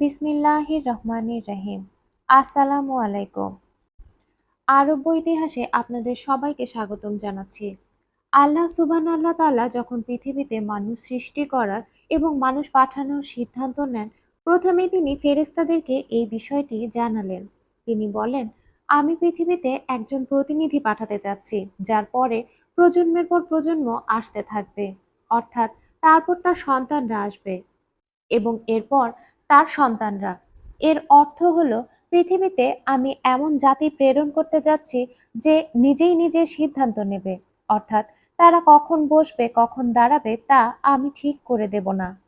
বিসমিল্লাহির রহমানির রহিম। আসসালামু আলাইকুম। আরব্য ইতিহাসে আপনাদের সবাইকে স্বাগতম জানাচ্ছি। আল্লাহ সুবান আল্লাহ তাআলা যখন পৃথিবীতে মানুষ সৃষ্টি করার এবং মানুষ পাঠানোর সিদ্ধান্ত নেন, প্রথমে তিনি ফেরেশতাদেরকে এই বিষয়টি জানালেন। তিনি বলেন, আমি পৃথিবীতে একজন প্রতিনিধি পাঠাতে চাচ্ছি যার পরে প্রজন্মের পর প্রজন্ম আসতে থাকবে, অর্থাৎ তারপর তার সন্তানরা আসবে এবং এরপর তার সন্তানরা। এর অর্থ হলো, পৃথিবীতে আমি এমন জাতি প্রেরণ করতে যাচ্ছি যে নিজেই নিজের সিদ্ধান্ত নেবে। অর্থাৎ, তারা কখন বসবে, কখন দাঁড়াবে, তা আমি ঠিক করে দেব না।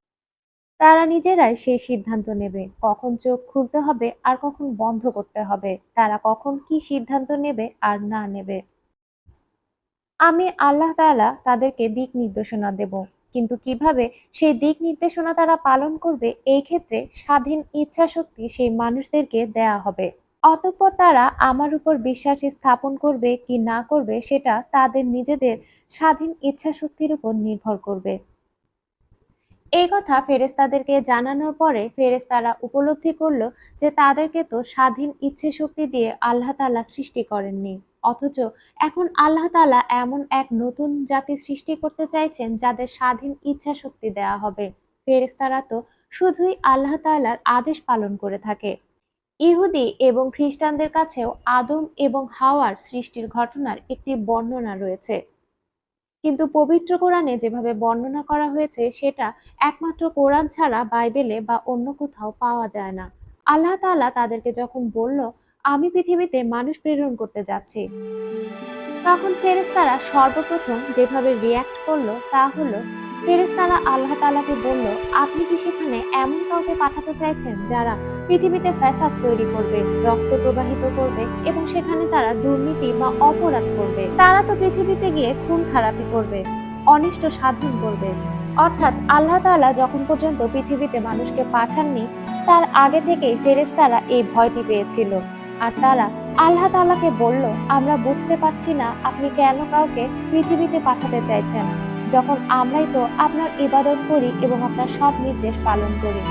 তারা নিজেরাই সেই সিদ্ধান্ত নেবে, কখন চোখ খুলতে হবে আর কখন বন্ধ করতে হবে। তারা কখন কি সিদ্ধান্ত নেবে আর না নেবে। আমি আল্লাহ তাআলা তাদেরকে দিক নির্দেশনা দেব। কিন্তু কীভাবে সেই দিক নির্দেশনা তারা পালন করবে, এই ক্ষেত্রে স্বাধীন ইচ্ছা শক্তি সেই মানুষদেরকে দেয়া হবে। অতঃপর তারা আমার উপর বিশ্বাস স্থাপন করবে কি না করবে, সেটা তাদের নিজেদের স্বাধীন ইচ্ছা শক্তির উপর নির্ভর করবে। এই কথা ফেরেশতাদেরকে জানানোর পরে ফেরেশতারা উপলব্ধি করল যে তাদেরকে তো স্বাধীন ইচ্ছে শক্তি দিয়ে আল্লাহ তাআলা সৃষ্টি করেননি। অথচ এখন আল্লাহ তাআলা এমন এক নতুন জাতি সৃষ্টি করতে চাইছেন যাদের স্বাধীন ইচ্ছা শক্তি দেওয়া হবে। ফেরেস্তারা তো শুধুই আল্লাহ তাআলার আদেশ পালন করে থাকে। ইহুদি এবং খ্রিস্টানদের কাছেও আদম এবং হাওয়ার সৃষ্টির ঘটনার একটি বর্ণনা রয়েছে। কিন্তু পবিত্র কোরআনে যেভাবে বর্ণনা করা হয়েছে, সেটা একমাত্র কোরআন ছাড়া বাইবেলে বা অন্য কোথাও পাওয়া যায় না। আল্লাহ তাআলা তাদেরকে যখন বলল আমি পৃথিবীতে মানুষ প্রেরণ করতে যাচ্ছি। তখন ফেরেশতারা সর্বপ্রথম যেভাবে রিয়াক্ট করল তা হলো, ফেরেশতারা আল্লাহ তালাকে বলল, আপনি কি সেখানে এমন কাউকে পাঠাতে চাইছেন যারা পৃথিবীতে ফ্যাসাদ তৈরি করবে, রক্ত প্রবাহিত করবে এবং সেখানে তারা দুর্নীতি বা অপরাধ করবে? তারা তো পৃথিবীতে গিয়ে খুন খারাপি করবে, অনিষ্ট সাধন করবে। অর্থাৎ আল্লাহ তাআলা যখন পর্যন্ত পৃথিবীতে মানুষকে পাঠাননি, তার আগে থেকেই ফেরেশতারা এই ভয়টি পেয়েছিল। আর তারা আল্লাহ তাআলাকে বলল, আমরা বুঝতে পারছি না আপনি কেন কাউকে পৃথিবীতে পাঠাতে চাইছেন। যখন আমরাই তো আপনার ইবাদত করি এবং আপনার সব নির্দেশ পালন করি।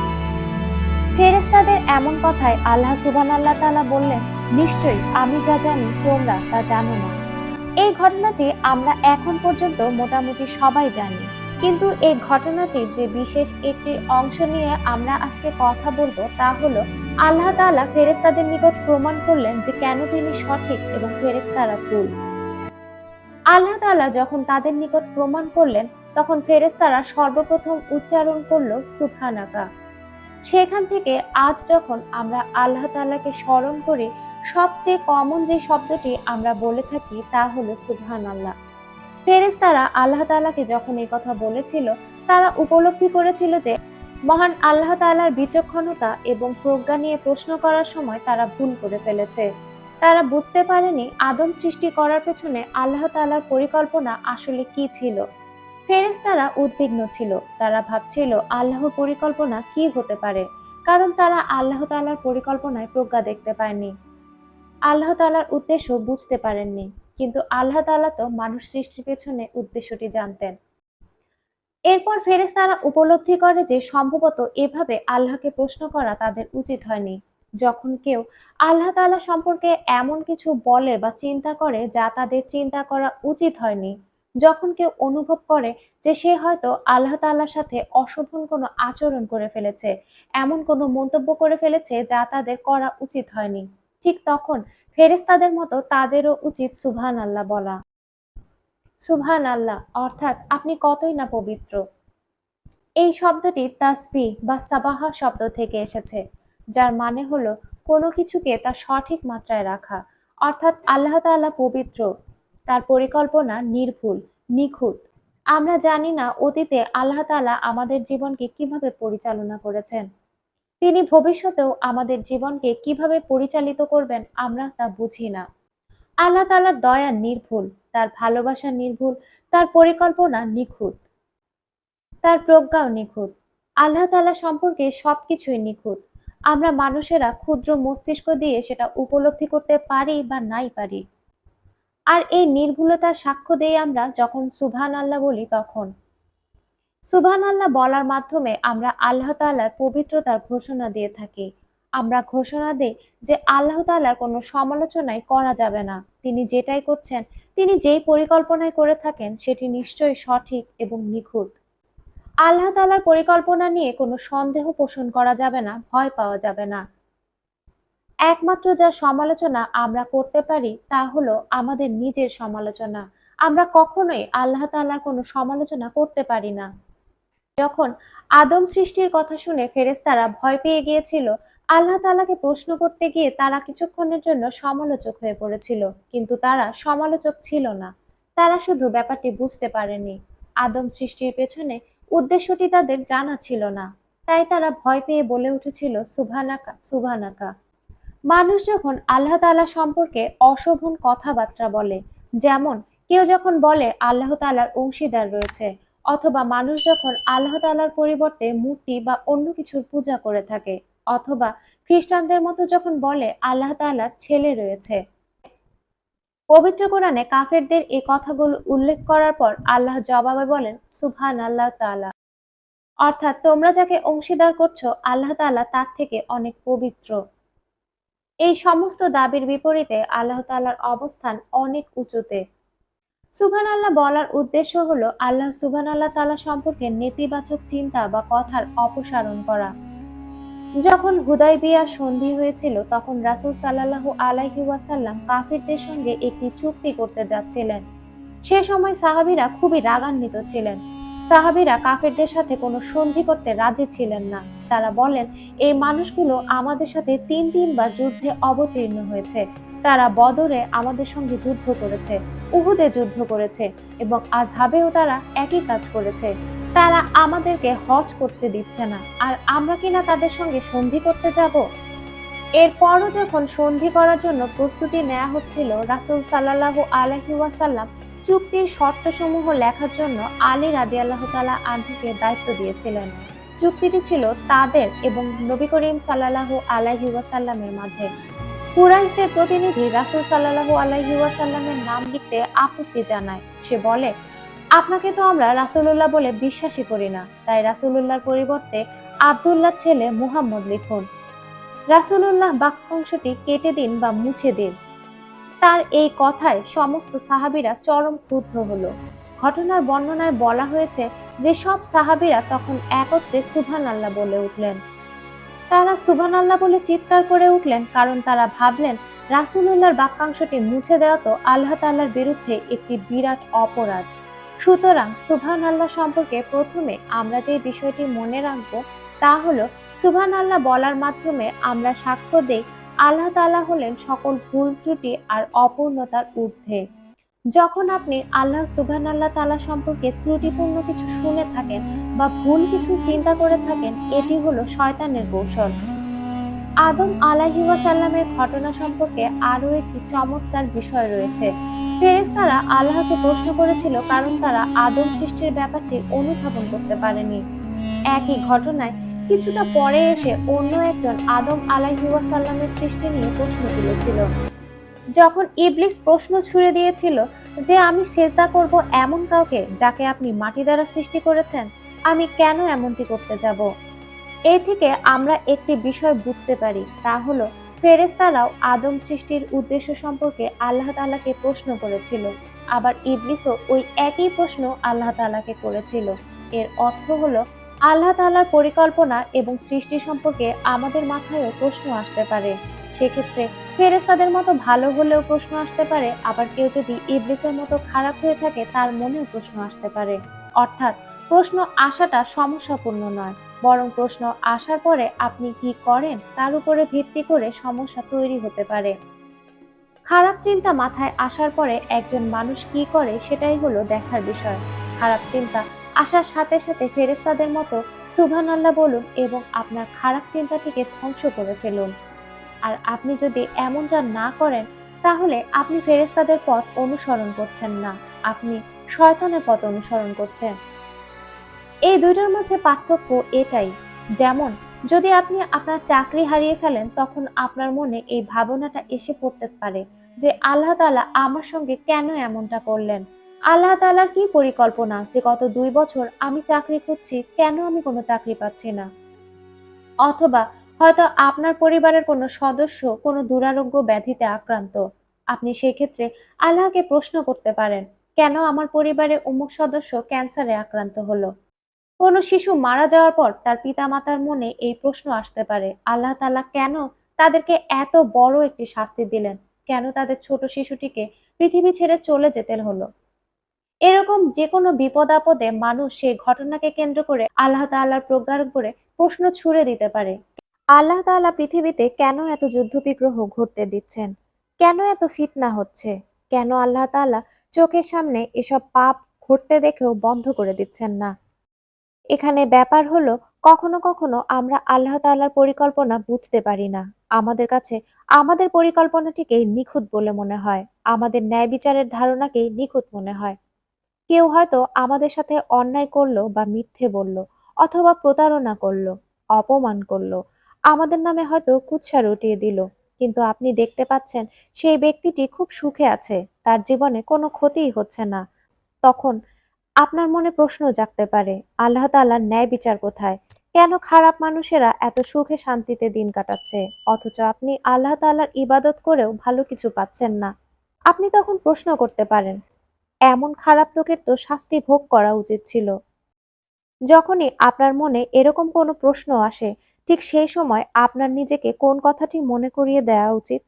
ফেরেশতাদের এমন কথায় আল্লাহ সুবহান আল্লাহ তাআলা বললেন, নিশ্চয়ই আমি যা জানি তোমরা তা জানো না। এই ঘটনাটি আমরা এখন পর্যন্ত মোটামুটি সবাই জানি। কিন্তু এই ঘটনাটির যে বিশেষ একটি অংশ নিয়ে আমরা আজকে কথা বলব তা হলো, আল্লাহ তাআলা ফেরেশতাদের নিকট প্রমাণ করলেন যে কেন তিনি সঠিক এবং ফেরেশতারা ভুল। আল্লাহ তাআলা যখন তাদের নিকট প্রমাণ করলেন, তখন ফেরেশতারা সর্বপ্রথম উচ্চারণ করল, সুবহানাকা। সেখান থেকে আজ যখন আমরা আল্লাহ তাআলাকে স্মরণ করি, সবচেয়ে কমন যে শব্দটি আমরা বলে থাকি তা হলো সুবহান আল্লাহ ফেরেশতারা আল্লাহ তাআলাকে যখন এই কথা বলেছিল, তারা উপলব্ধি করেছিল যে, মহান আল্লাহ তাআলার বিচক্ষণতা এবং প্রজ্ঞা নিয়ে প্রশ্ন করার সময় তারা ভুল করে ফেলেছে। তারা বুঝতে পারেনি আদম সৃষ্টি করার পেছনে আল্লাহ তাআলার পরিকল্পনা আসলে কি ছিল। ফেরেশতারা উদ্বিগ্ন ছিল। তারা ভাবছিল, আল্লাহর পরিকল্পনা কি হতে পারে? কারণ তারা আল্লাহ তাআলার পরিকল্পনায় প্রজ্ঞা দেখতে পায়নি। আল্লাহ তাআলার উদ্দেশ্য বুঝতে পারেননি। কিন্তু আল্লাহ তাআলা তো মানুষ সৃষ্টির পেছনে উদ্দেশ্যটি জানতেন। এরপর ফেরেশতারা উপলব্ধি করে যে সম্ভবত এভাবে আল্লাহকে প্রশ্ন করা তাদের উচিত হয়নি। যখন কেউ আল্লাহ তাআলা সম্পর্কে এমন কিছু বলে বা চিন্তা করে যা তাদের চিন্তা করা উচিত হয়নি, যখন কেউ অনুভব করে যে সে হয়তো আল্লাহ তাআলার সাথে অশোভন কোনো আচরণ করে ফেলেছে, এমন কোনো মন্তব্য করে ফেলেছে যা তাদের করা উচিত হয়নি। ঠিক তখন ফেরেশতাদের মতো তাদেরও উচিত সুভান আল্লাহ বলা। সুভান আল্লাহ অর্থাৎ আপনি কতই না পবিত্র। এই শব্দটি তাসবি বা সাবাহা শব্দ থেকে এসেছে, যার মানে হলো কোনো কিছুকে তার সঠিক মাত্রায় রাখা, অর্থাৎ আল্লাহ তাআলা পবিত্র, তার পরিকল্পনা নির্ভুল, নিখুঁত। আমরা জানি না অতীতে আল্লাহ তাআলা আমাদের জীবনকে কীভাবে পরিচালনা করেছেন। তিনি ভবিষ্যতেও আমাদের জীবনকে কীভাবে পরিচালিত করবেন আমরা তা বুঝি না। আল্লাহ তাআলার দয়া নির্ভুল, তার ভালোবাসা নির্ভুল, তার পরিকল্পনা নিখুঁত, তার প্রজ্ঞাও নিখুঁত। আল্লাহ তাআলা সম্পর্কে সবকিছুই নিখুঁত। আমরা মানুষেরা ক্ষুদ্র মস্তিষ্ক দিয়ে সেটা উপলব্ধি করতে পারি বা নাই পারি। আর এই নির্ভুলতার সাক্ষ্য দিয়ে আমরা যখন সুবহান আল্লাহ বলি তখন। সুবহান আল্লাহ বলার মাধ্যমে আমরা আল্লাহ তাআলার পবিত্রতার ঘোষণা দিয়ে থাকি। আমরা ঘোষণা দিই যে আল্লাহ তাআলার কোনো সমালোচনাই করা যাবে না। তিনি যেটাই করছেন, তিনি যেই পরিকল্পনায় করে থাকেন, সেটি নিশ্চয়ই সঠিক এবং নিখুঁত। আল্লাহ তাআলার পরিকল্পনা নিয়ে কোনো সন্দেহ পোষণ করা যাবে না, ভয় পাওয়া যাবে না। একমাত্র যা সমালোচনা আমরা করতে পারি, তা হলো আমাদের নিজের সমালোচনা। আমরা কখনোই আল্লাহ তাআলার কোনো সমালোচনা করতে পারি না। যখন আদম সৃষ্টির কথা শুনে ফেরেশতারা ভয় পেয়ে গিয়েছিল, আল্লাহ তালাকে প্রশ্ন করতে গিয়ে তারা কিছুক্ষণের জন্য সমালোচক হয়ে পড়েছিল, কিন্তু তারা সমালোচক ছিল না। তারা শুধু ব্যাপারটি বুঝতে পারেনি। আদম সৃষ্টির পেছনে উদ্দেশ্যটি তাদের জানা ছিল না। তাই তারা ভয় পেয়ে বলে উঠেছিল, সুবহানাকা সুবহানাকা। মানুষ যখন আল্লাহ তাআলা সম্পর্কে অশোভন কথাবার্তা বলে, যেমন কেউ যখন বলে, আল্লাহ তাআলার অংশীদার রয়েছে। অথবা মানুষ যখন আল্লাহ তাআলার পরিবর্তে মূর্তি বা অন্য কিছুর পূজা করে থাকে, অথবা খ্রিস্টানদের মতো যখন বলে, আল্লাহ তাআলার ছেলে রয়েছে। পবিত্র কোরআনে কাফেরদের এই কথাগুলো উল্লেখ করার পর আল্লাহ জবাবে বলেন সুবহান আল্লাহ তাআলা। অর্থাৎ তোমরা যাকে অংশীদার করছ, আল্লাহ তাআলা তার থেকে অনেক পবিত্র। এই সমস্ত দাবির বিপরীতে আল্লাহ তাআলার অবস্থান অনেক উঁচুতে। সুবহান আল্লাহ বলার উদ্দেশ্য হলো আল্লাহ সুবহান আল্লাহ তাআলা সম্পর্কে নেতিবাচক চিন্তা বা কথার অপসারণ করা। যখন হুদাইবিয়ার সন্ধি হয়েছিল, তখন রাসূল সাল্লাল্লাহু আলাইহি ওয়াসাল্লাম কাফিরদের সঙ্গে একটি চুক্তি করতে যাচ্ছিলেন। সে সময় সাহাবীরা খুবই রাগান্বিত ছিলেন। সাহাবীরা কাফেরদের সাথে কোনো সন্ধি করতে রাজি ছিলেন না। তারা বলেন, এই মানুষগুলো আমাদের সাথে তিন তিনবার যুদ্ধে অবতীর্ণ হয়েছে। তারা বদরে আমাদের সঙ্গে যুদ্ধ করেছে, উহুদে যুদ্ধ করেছে এবং আজহাবেও তারা একই কাজ করেছে। তারা আমাদেরকে হজ করতে দিচ্ছে না, আর আমরা কিনা তাদের সঙ্গে সন্ধি করতে যাব? এরপরও যখন সন্ধি করার জন্য প্রস্তুতি নেওয়া হচ্ছিল, রাসূল সাল্লাল্লাহু আলাইহি ওয়াসাল্লাম চুক্তির শর্তসমূহ লেখার জন্য আলী রাদি আল্লাহ তালা আনহুকে দায়িত্ব দিয়েছিলেন। চুক্তিটি ছিল তাদের এবং নবী করিম সাল্লাল্লাহু আলাইহি ওয়াসাল্লামের মাঝে। কুরাইশদের প্রতিনিধি রাসূল সাল্লাল্লাহু আলাইহি নাম লিখতে আপত্তি জানায়। সে বলে, আপনাকে তো আমরা রাসূলুল্লাহ বলে বিশ্বাসই করি না। তাই রাসূলুল্লাহর পরিবর্তে আব্দুল্লাহর ছেলে মুহাম্মদ লিখুন, রাসূলুল্লাহ বাক্যাংশটি কেটে দিন বা মুছে দিন। তার এই কথায় সমস্ত সাহাবীরা চরম ক্রুদ্ধ হলো। ঘটনার বর্ণনায় বলা হয়েছে যে সব সাহাবিরা তখন একত্রে সুবহান আল্লাহ বলে উঠলেন। তারা সুবহান আল্লাহ বলে চিৎকার করে উঠলেন, কারণ তারা ভাবলেন রাসূলুল্লাহর বাক্যাংশটি মুছে দেওয়া তো আল্লাহ তাআলার বিরুদ্ধে একটি বিরাট অপরাধ। সুতরাং সুবহান আল্লাহ সম্পর্কে প্রথমে আমরা যে বিষয়টি মনে রাখব তা হলো সুবহান আল্লাহ বলার মাধ্যমে আমরা সাক্ষ্য দেই আল্লাহ তাআলা হলেন সকল ভুল ত্রুটি আর অপূর্ণতার ঊর্ধ্বে। যখন আপনি আল্লাহ সুবহান আল্লাহ তাআলা সম্পর্কে ত্রুটিপূর্ণ কিছু শুনে থাকেন বা ভুল কিছু চিন্তা করে থাকেন, এটি হলো শয়তানের কৌশল। আদম আলাহি ওয়াসাল্লামের ঘটনা সম্পর্কে আরও একটি চমৎকার বিষয় রয়েছে। ফেরেশতারা আল্লাহকে প্রশ্ন করেছিল কারণ তারা আদম সৃষ্টির ব্যাপারটি অনুধাবন করতে পারেনি। একই ঘটনায় কিছুটা পরে এসে অন্য একজন আদম আলাহি ওয়াসাল্লামের সৃষ্টি নিয়ে প্রশ্ন তুলেছিল। যখন ইবলিস প্রশ্ন ছুড়ে দিয়েছিল যে আমি সেজদা করব এমন কাউকে যাকে আপনি মাটি দ্বারা সৃষ্টি করেছেন, আমি কেন এমনটি করতে যাব? এই থেকে আমরা একটি বিষয় বুঝতে পারি, তা হলো ফেরেস্তারাও আদম সৃষ্টির উদ্দেশ্য সম্পর্কে আল্লাহ তাআলাকে প্রশ্ন করেছিল। আবার ইবলিসও ওই একই প্রশ্ন আল্লাহ তাআলাকে করেছিল। এর অর্থ হলো আল্লাহ তাআলার পরিকল্পনা এবং সৃষ্টি সম্পর্কে আমাদের মাথায়ও প্রশ্ন আসতে পারে। সেক্ষেত্রে ফেরেস্তাদের মতো ভালো হলেও প্রশ্ন আসতে পারে, আবার কেউ যদি ইবলিসের মতো খারাপ হয়ে থাকে, তার মনেও প্রশ্ন আসতে পারে। অর্থাৎ, প্রশ্ন আসাটা সমস্যাপূর্ণ নয়, বরং প্রশ্ন আসার পরে আপনি কি করেন, তার উপরে ভিত্তি করে সমস্যা তৈরি হতে পারে। খারাপ চিন্তা মাথায় আসার পরে একজন মানুষ কি করে, সেটাই হলো দেখার বিষয়। খারাপ চিন্তা আসার সাথে সাথে ফেরেস্তাদের মতো সুবহান আল্লাহ বলুন এবং আপনার খারাপ চিন্তাটিকে ধ্বংস করে ফেলুন। আর আপনি যদি এমনটা না করেন, তাহলে আপনি ফেরেস্তাদের পথ অনুসরণ করছেন না। আপনি শয়তানের পথ অনুসরণ করছেন। এই দুইটার মাঝে পার্থক্য এটাই। যেমন, যদি আপনি আপনার চাকরি হারিয়ে ফেলেন, তখন আপনার মনে এই ভাবনাটা এসে পড়তে পারে যে আল্লাহ তালা আমার সঙ্গে কেন এমনটা করলেন? আল্লাহ তালার কি পরিকল্পনা যে গত দুই বছর আমি চাকরি খুঁজছি, কেন আমি কোনো চাকরি পাচ্ছি না? অথবা হয়তো আপনার পরিবারের কোনো সদস্য কোনো দুরারোগ্য ব্যাধিতে আক্রান্ত। আপনি সেই ক্ষেত্রে আল্লাহকে প্রশ্ন করতে পারেন, কেন আমার পরিবারে অমুক সদস্য ক্যান্সারে আক্রান্ত হলো? কোনো শিশু মারা যাওয়ার পর তার পিতামাতার মনে এই প্রশ্ন আসতে পারে, আল্লাহ তালা কেন তাদেরকে এত বড় একটি শাস্তি দিলেন? কেন তাদের ছোট শিশুটিকে পৃথিবী ছেড়ে চলে যেতে হলো? এরকম যে কোনো বিপদ আপদে মানুষ সেই ঘটনাকে কেন্দ্র করে আল্লাহ তাআলার প্রজ্ঞার উপরে প্রশ্ন ছুড়ে দিতে পারে। আল্লাহ তাআলা পৃথিবীতে কেন এত যুদ্ধ বিগ্রহ ঘটতে দিচ্ছেন? কেন এত ফিতনা হচ্ছে? কেন আল্লাহ তাআলা চোখের সামনে এসব পাপ ঘটতে দেখেও বন্ধ করে দিচ্ছেন না? এখানে ব্যাপার হলো, কখনো কখনো আমরা আল্লাহ তাআলার পরিকল্পনা বুঝতে পারি না। আমাদের কাছে আমাদের পরিকল্পনাটিকেই নিখুঁত বলে মনে হয়। আমাদের ন্যায় বিচারের ধারণাকেই নিখুঁত মনে হয়। কেউ হয়তো আমাদের সাথে অন্যায় করল বা মিথ্যে বলল, অথবা প্রতারণা করল, অপমান করল আমাদের নামে হয়তো কুৎসা রটিয়ে দিল, কিন্তু আপনি দেখতে পাচ্ছেন সেই ব্যক্তিটি খুব সুখে আছে, তার জীবনে কোনো ক্ষতিই হচ্ছে না। তখন আপনার মনে প্রশ্ন জাগতে পারে, আল্লাহ তাআলার ন্যায় বিচার কোথায়? কেন খারাপ মানুষেরা এত সুখে শান্তিতে দিন কাটাচ্ছে? অথচ আপনি আল্লাহ তাআলার ইবাদত করেও ভালো কিছু পাচ্ছেন না। আপনি তখন প্রশ্ন করতে পারেন, এমন খারাপ লোকের তো শাস্তি ভোগ করা উচিত ছিল। যখনই আপনার মনে এরকম কোনো প্রশ্ন আসে, ঠিক সেই সময় আপনার নিজেকে কোন কথাটি মনে করিয়ে দেওয়া উচিত?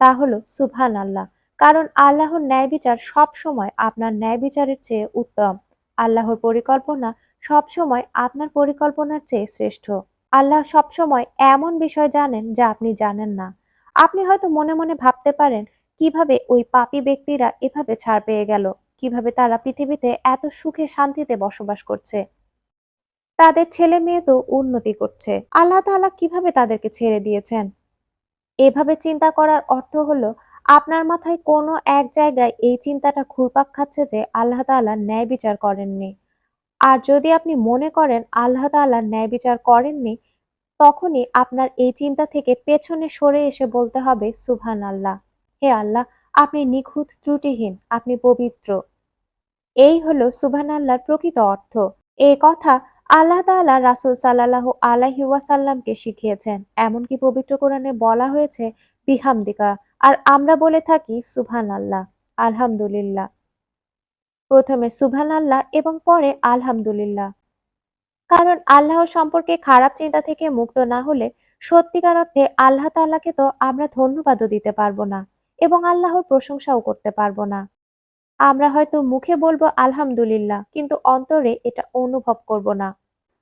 তা হলো সুবহান আল্লাহ কারণ আল্লাহর ন্যায় বিচার সব সময় আপনার ন্যায় বিচারের চেয়ে উত্তম। আল্লাহর পরিকল্পনা সব সময় আপনার পরিকল্পনার চেয়ে শ্রেষ্ঠ। আল্লাহ সব সময় এমন বিষয় জানেন যা আপনি জানেন না। আপনি হয়তো মনে মনে ভাবতে পারেন, কীভাবে ওই পাপী ব্যক্তিরা এভাবে ছাড় পেয়ে গেল? কীভাবে তারা পৃথিবীতে এত সুখে শান্তিতে বসবাস করছে? তাদের ছেলে মেয়ে তো উন্নতি করছে। আল্লাহ তাআলা কীভাবে তাদেরকে ছেড়ে দিয়েছেন? এভাবে চিন্তা করার অর্থ হলো, আপনার মাথায় কোনো এক জায়গায় এই চিন্তাটা ঘুরপাক খাচ্ছে যে আল্লাহ তাআলা ন্যায় বিচার করেননি। আর যদি আপনি মনে করেন আল্লাহ তাআলা ন্যায় বিচার করেননি, তখনই আপনার এই চিন্তা থেকে পেছনে সরে এসে বলতে হবে সুভান আল্লাহ হে আল্লাহ, আপনি নিখুঁত ত্রুটিহীন, আপনি পবিত্র। এই হলো সুভান আল্লাহর প্রকৃত অর্থ। এই কথা আল্লাহ তাআলা রাসূল সাল্লাল্লাহু আলাইহি ওয়াসাল্লামকে শিখিয়েছেন, এমনকি পবিত্র কোরআনে বলা হয়েছে, বিহামদিকা। আর আমরা বলে থাকি সুবহান আল্লাহ আলহামদুলিল্লাহ। প্রথমে সুভান আল্লাহ এবং পরে আলহামদুলিল্লাহ। কারণ আল্লাহ সম্পর্কে খারাপ চিন্তা থেকে মুক্ত না হলে সত্যিকার অর্থে আল্লাহ তাআলাকে তো আমরা ধন্যবাদও দিতে পারব না এবং আল্লাহর প্রশংসাও করতে পারব না। আমরা হয়তো মুখে বলব আলহামদুলিল্লাহ, কিন্তু অন্তরে এটা অনুভব করব না।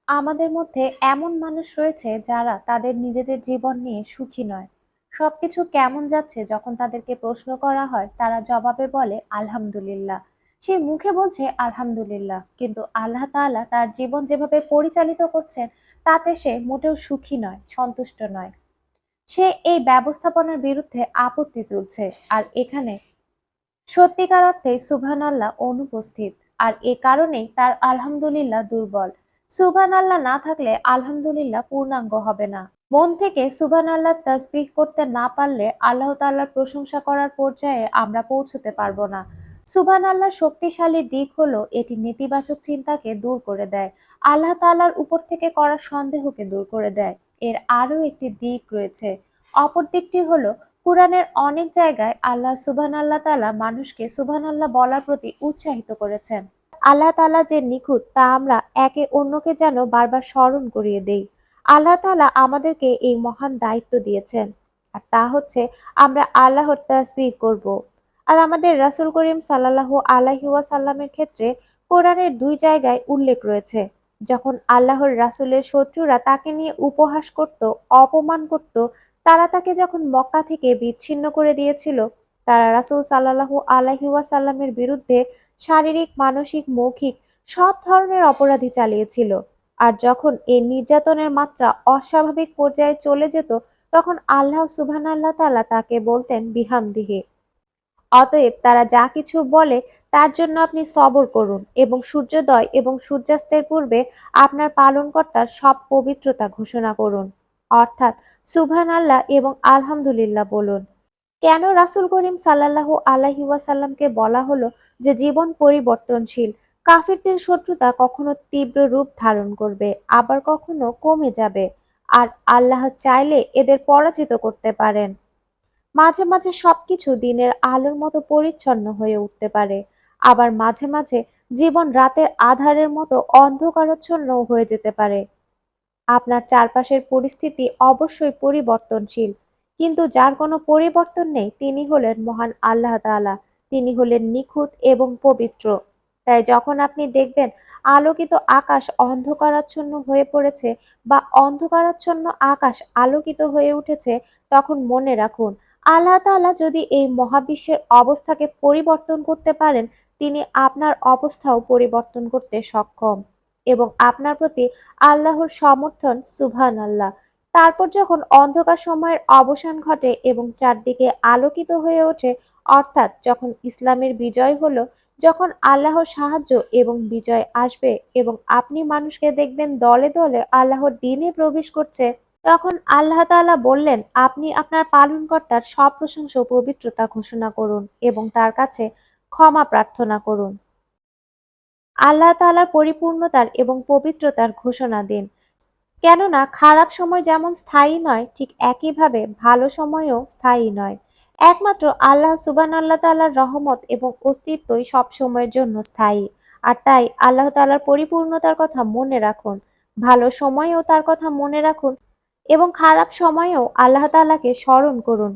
আমাদের মধ্যে এমন মানুষ রয়েছে যারা তাদের নিজেদের জীবন নিয়ে সুখী নয়। সবকিছু কেমন যাচ্ছে যখন তাদেরকে প্রশ্ন করা হয়, তারা জবাবে বলে আলহামদুলিল্লাহ। সে মুখে বলছে আলহামদুলিল্লাহ, কিন্তু আল্লাহ তাআলা তার জীবন যেভাবে পরিচালিত করছেন, তাতে সে মোটেও সুখী নয়, সন্তুষ্ট নয়। সে এই ব্যবস্থাপনার বিরুদ্ধে আপত্তি তুলছে, আর এখানে সত্যিকার অর্থে সুবহান আল্লাহ অনুপস্থিত। আর এ কারণেই তার আলহামদুলিল্লাহ দুর্বল। সুবহান আল্লাহ না থাকলে আলহামদুলিল্লাহ পূর্ণাঙ্গ হবে না। মন থেকে সুবহান আল্লাহ তাসবিহ করতে না পারলে আল্লাহ তাআলার প্রশংসা করার পর্যায়ে আমরা পৌঁছতে পারব না। সুবহান আল্লাহর শক্তিশালী দিক হলো এটি নেতিবাচক চিন্তাকে দূর করে দেয়। আল্লাহ তাআলার উপর থেকে করা সন্দেহকে দূর করে দেয়। এর আরও একটি দিক রয়েছে। অপর দিকটি হলো কুরআনের অনেক জায়গায় আল্লাহ সুবহান আল্লাহ তাআলা মানুষকে সুবহান আল্লাহ বলার প্রতি উৎসাহিত করেছেন। আল্লাহ তাআলা যে নিখুঁত তা আমরা একে অন্যকে যেন বারবার স্মরণ করিয়ে দেই। আল্লাহ তাআলা আমাদেরকে এই মহান দায়িত্ব দিয়েছেন। আর তা হচ্ছে আমরা আল্লাহর তাসবিহ করব। আর আমাদের রাসূল করিম সাল্লাল্লাহু আলাইহি ওয়াসাল্লামের ক্ষেত্রে কোরআনের দুই জায়গায় উল্লেখ রয়েছে। যখন আল্লাহর রাসূলের শত্রুরা তাকে নিয়ে উপহাস করত, অপমান করত তারা তাকে যখন মক্কা থেকে বিচ্ছিন্ন করে দিয়েছিল, তারা রাসূল আলাইহি ওয়াসাল্লামের বিরুদ্ধে শারীরিক, মানসিক, মৌখিক সব ধরনের অপরাধী চালিয়েছিল। আর যখন এই নির্যাতনের মাত্রা অস্বাভাবিক পর্যায়ে চলে যেত, তখন আল্লাহ সুবহান আল্লাহ তাআলা তাকে বলতেন, বিহামদিহি। অতএব তারা যা কিছু বলে, তার জন্য আপনি সবর করুন এবং সূর্যোদয় এবং সূর্যাস্তের পূর্বে আপনার পালনকর্তার সব পবিত্রতা ঘোষণা করুন। অর্থাৎ সুবহান আল্লাহ এবং আলহামদুলিল্লাহ বলুন। কেন রাসূল করিম সাল্লাল্লাহু আলাইহি ওয়াসাল্লামকে বলা হলো যে জীবন পরিবর্তনশীল? কাফিরদের শত্রুতা কখনো তীব্র রূপ ধারণ করবে, আবার কখনো কমে যাবে। আর আল্লাহ চাইলে এদের পরাজিত করতে পারেন। মাঝে মাঝে সবকিছু দিনের আলোর মতো পরিচ্ছন্ন হয়ে উঠতে পারে, আবার মাঝে মাঝে জীবন রাতের আধারের মতো অন্ধকারাচ্ছন্ন হয়ে যেতে পারে। আপনার চারপাশের পরিস্থিতি অবশ্যই পরিবর্তনশীল। কিন্তু যার কোনো পরিবর্তন নেই, তিনি হলেন মহান আল্লাহ তাআলা। তিনি হলেন নিখুঁত এবং পবিত্র। তাই যখন আপনি দেখবেন আলোকিত আকাশ অন্ধকারাচ্ছন্ন হয়ে পড়েছে বা অন্ধকারাচ্ছন্ন আকাশ আলোকিত হয়ে উঠেছে, তখন মনে রাখুন, আল্লাহ তাআলা যদি এই মহাবিশ্বের অবস্থাকে পরিবর্তন করতে পারেন, তিনি আপনার অবস্থাও পরিবর্তন করতে সক্ষম। এবং আপনার প্রতি আল্লাহর সমর্থন সুবহান আল্লাহ তারপর যখন অন্ধকার সময়ের অবসান ঘটে এবং চারদিকে আলোকিত হয়ে ওঠে, অর্থাৎ যখন ইসলামের বিজয় হলো, যখন আল্লাহর সাহায্য এবং বিজয় আসবে এবং আপনি মানুষকে দেখবেন দলে দলে আল্লাহর দিনে প্রবেশ করছে, তখন আল্লাহ তাআলা বললেন, আপনি আপনার পালনকর্তার সব প্রশংসা পবিত্রতা ঘোষণা করুন এবং তার কাছে ক্ষমা প্রার্থনা করুন। আল্লাহ তালার পরিপূর্ণতার এবং পবিত্রতার ঘোষণা দিন। কেননা, খারাপ সময় যেমন স্থায়ী নয়, ঠিক একইভাবে ভালো সময়ও স্থায়ী নয়। একমাত্র আল্লাহ সুবান আল্লাহ তাআলার রহমত এবং অস্তিত্বই সব সময়ের জন্য স্থায়ী। আর তাই আল্লাহ তালার পরিপূর্ণতার কথা মনে রাখুন, ভালো সময়েও তার কথা মনে রাখুন এবং খারাপ সময়েও আল্লাহ তাআলাকে স্মরণ করুন।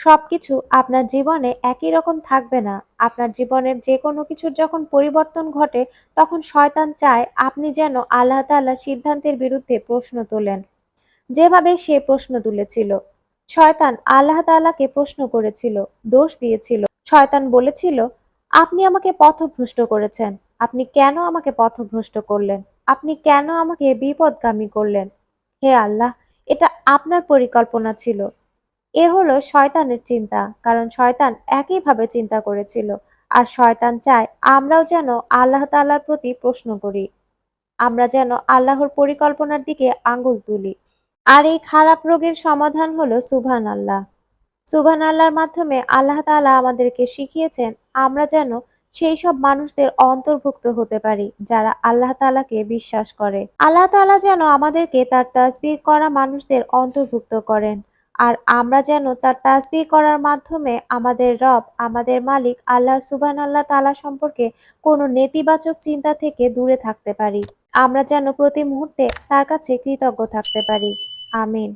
সবকিছু আপনার জীবনে একই রকম থাকবে না। আপনার জীবনের যে কোনো কিছুর যখন পরিবর্তন ঘটে, তখন শয়তান চায় আপনি যেন আল্লাহ তাআলার সিদ্ধান্তের বিরুদ্ধে প্রশ্ন তোলেন। যেভাবে সে প্রশ্ন তুলেছিল। শয়তান আল্লাহ তাআলাকে প্রশ্ন করেছিল, দোষ দিয়েছিল। শয়তান বলেছিল, আপনি আমাকে পথভ্রষ্ট করেছেন। আপনি কেন আমাকে পথভ্রষ্ট করলেন? আপনি কেন আমাকে বিপদগামী করলেন? হে আল্লাহ, এটা আপনার পরিকল্পনা ছিল। এ হলো শয়তানের চিন্তা, কারণ শয়তান একইভাবে চিন্তা করেছিল। আর শয়তান চায় আমরাও যেন আল্লাহ তাআলার প্রতি প্রশ্ন করি। আমরা যেন আল্লাহর পরিকল্পনার দিকে আঙ্গুল তুলি। আর এই খারাপ রোগের সমাধান হলো সুভান আল্লাহ সুভান আল্লাহর মাধ্যমে আল্লাহ তাআলা আমাদেরকে শিখিয়েছেন, আমরা যেন সেই সব মানুষদের অন্তর্ভুক্ত হতে পারি, যারা আল্লাহ তাআলাকে বিশ্বাস করে। আল্লাহ তাআলা যেন আমাদেরকে তার তাসবিহ করা মানুষদের অন্তর্ভুক্ত করেন। আর আমরা যেন তার তাসবি করার মাধ্যমে আমাদের রব, আমাদের মালিক আল্লাহ সুবান আল্লাহ তালা সম্পর্কে কোনো নেতিবাচক চিন্তা থেকে দূরে থাকতে পারি। আমরা যেন প্রতি মুহূর্তে তার কাছে কৃতজ্ঞ থাকতে পারি। আমিন।